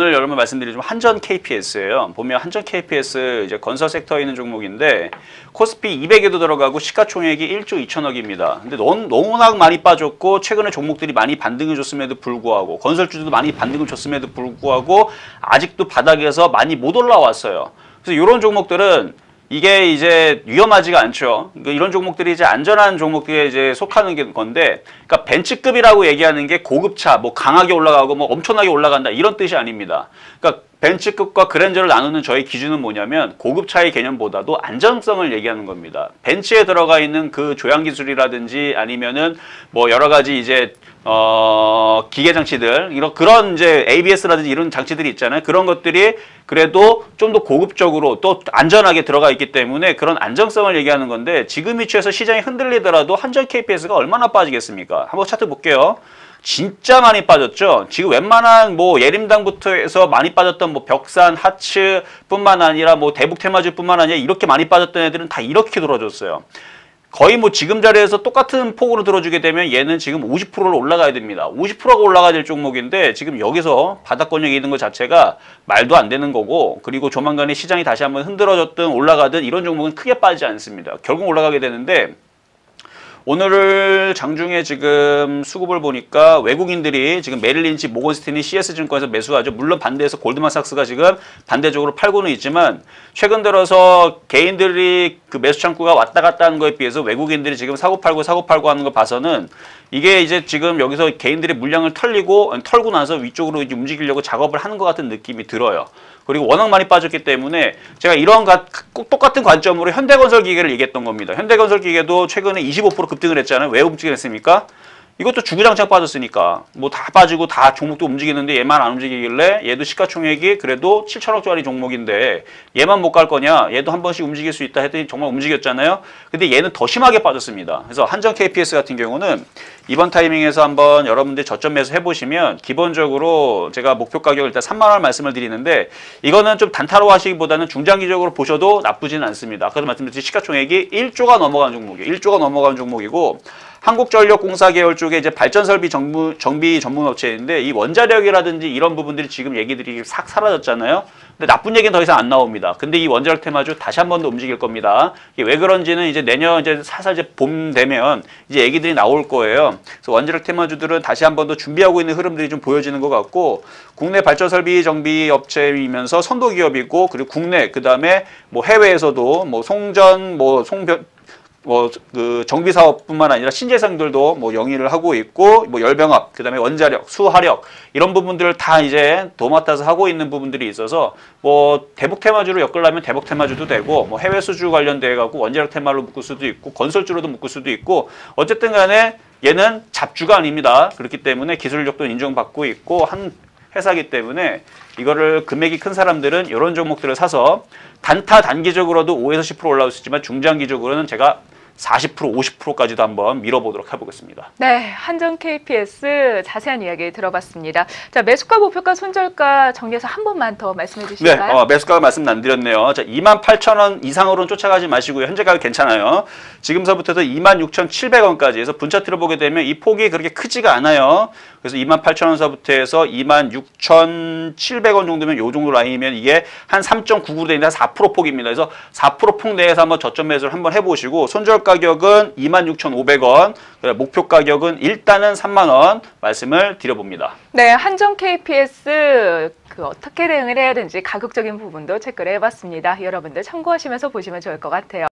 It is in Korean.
오늘 여러분 말씀드리지만 한전 KPS예요. 보면 한전 KPS 이제 건설 섹터에 있는 종목인데 코스피 200에도 들어가고 시가총액이 1조 2천억입니다. 근데 너무, 너무나 많이 빠졌고 최근에 종목들이 많이 반등을 줬음에도 불구하고 건설주들도 많이 반등을 줬음에도 불구하고 아직도 바닥에서 많이 못 올라왔어요. 그래서 이런 종목들은 이게 이제 위험하지가 않죠. 그러니까 이런 종목들이 이제 안전한 종목들에 이제 속하는 게 건데, 그러니까 벤츠급이라고 얘기하는 게 고급차, 뭐 강하게 올라가고 뭐 엄청나게 올라간다 이런 뜻이 아닙니다. 그러니까 벤츠급과 그랜저를 나누는 저희 기준은 뭐냐면 고급 차의 개념보다도 안전성을 얘기하는 겁니다. 벤츠에 들어가 있는 그 조향 기술이라든지 아니면은 뭐 여러 가지 이제 어 기계 장치들 이런 그런 이제 ABS라든지 이런 장치들이 있잖아요. 그런 것들이 그래도 좀 더 고급적으로 또 안전하게 들어가 있기 때문에 그런 안정성을 얘기하는 건데 지금 위치에서 시장이 흔들리더라도 한전 KPS가 얼마나 빠지겠습니까? 한번 차트 볼게요. 진짜 많이 빠졌죠. 지금 웬만한 뭐 예림당부터 해서 많이 빠졌던 뭐 벽산, 하츠뿐만 아니라 뭐 대북 테마주뿐만 아니라 이렇게 많이 빠졌던 애들은 다 이렇게 돌아줬어요. 거의 뭐 지금 자리에서 똑같은 폭으로 들어주게 되면 얘는 지금 50%로 올라가야 됩니다. 50%가 올라가야 될 종목인데 지금 여기서 바닥권역에 있는 것 자체가 말도 안 되는 거고 그리고 조만간에 시장이 다시 한번 흔들어졌든 올라가든 이런 종목은 크게 빠지지 않습니다. 결국 올라가게 되는데 오늘 장중에 지금 수급을 보니까 외국인들이 지금 메릴린치, 모건스틴이 CS증권에서 매수하죠. 물론 반대해서 골드만삭스가 지금 반대적으로 팔고는 있지만 최근 들어서 개인들이 그 매수 창구가 왔다 갔다 하는 거에 비해서 외국인들이 지금 사고 팔고 사고 팔고 하는 거 봐서는 이게 이제 지금 여기서 개인들이 물량을 털리고 털고 나서 위쪽으로 이제 움직이려고 작업을 하는 것 같은 느낌이 들어요. 그리고 워낙 많이 빠졌기 때문에 제가 이런 가, 똑같은 관점으로 현대건설 기계를 얘기했던 겁니다. 현대건설 기계도 최근에 25% 급등을 했잖아요. 왜 움직였습니까? 이것도 주구장창 빠졌으니까. 뭐 다 빠지고 다 종목도 움직이는데 얘만 안 움직이길래 얘도 시가총액이 그래도 7천억짜리 종목인데 얘만 못 갈 거냐? 얘도 한 번씩 움직일 수 있다 했더니 정말 움직였잖아요. 근데 얘는 더 심하게 빠졌습니다. 그래서 한정 KPS 같은 경우는 이번 타이밍에서 한번 여러분들 저점 매수 해보시면 기본적으로 제가 목표 가격을 일단 3만 원 말씀을 드리는데 이거는 좀 단타로 하시기보다는 중장기적으로 보셔도 나쁘지는 않습니다. 아까도 말씀드렸듯이 시가총액이 1조가 넘어가는 종목이에요. 1조가 넘어가는 종목이고 한국전력공사 계열 쪽에 이제 발전설비 정부, 정비 전문 업체인데 이 원자력이라든지 이런 부분들이 지금 얘기들이 싹 사라졌잖아요. 근데 나쁜 얘기는 더 이상 안 나옵니다. 근데 이 원자력 테마주 다시 한 번 더 움직일 겁니다. 이게 왜 그런지는 이제 내년 이제 사살 이제 봄 되면 이제 얘기들이 나올 거예요. 그래서 원자력 테마주들은 다시 한 번 더 준비하고 있는 흐름들이 좀 보여지는 것 같고 국내 발전설비 정비 업체이면서 선도 기업이고 그리고 국내 그 다음에 뭐 해외에서도 뭐 송전 뭐 송변 뭐 그 정비 사업뿐만 아니라 신재생들도 뭐 영위를 하고 있고 뭐 열병합 그다음에 원자력 수화력 이런 부분들을 다 이제 도맡아서 하고 있는 부분들이 있어서 뭐 대북 테마주로 엮으려면 대북 테마주도 되고 뭐 해외 수주 관련돼 갖고 원자력 테마로 묶을 수도 있고 건설주로도 묶을 수도 있고 어쨌든 간에 얘는 잡주가 아닙니다. 그렇기 때문에 기술력도 인정받고 있고 한 회사기 때문에 이거를 금액이 큰 사람들은 이런 종목들을 사서 단타 단기적으로도 5에서 10% 올라올 수 있지만 중장기적으로는 제가 40% 50%까지도 한번 밀어보도록 해보겠습니다. 네, 한정 KPS 자세한 이야기 들어봤습니다. 자, 매수가, 목표가, 손절가 정리해서 한 번만 더 말씀해 네, 주실까요? 어, 매수가 말씀 안 드렸네요. 자, 28,000원 이상으로는 쫓아가지 마시고요. 현재 가격 괜찮아요. 지금서부터도 26,700원까지 해서 분 차트를 보게 되면 이 폭이 그렇게 크지가 않아요. 그래서 28,000원서부터 해서 26,700원 정도면 요 정도 라인이면 이게 한 3.99로 되는데 한 4% 폭입니다. 그래서 4%폭 내에서 한번 저점 매수를 한번 해보시고 손절 가격은 26,500원, 목표 가격은 일단은 3만 원 말씀을 드려봅니다. 네, 한정 KPS 그 어떻게 대응을 해야 되는지 가격적인 부분도 체크를 해봤습니다. 여러분들 참고하시면서 보시면 좋을 것 같아요.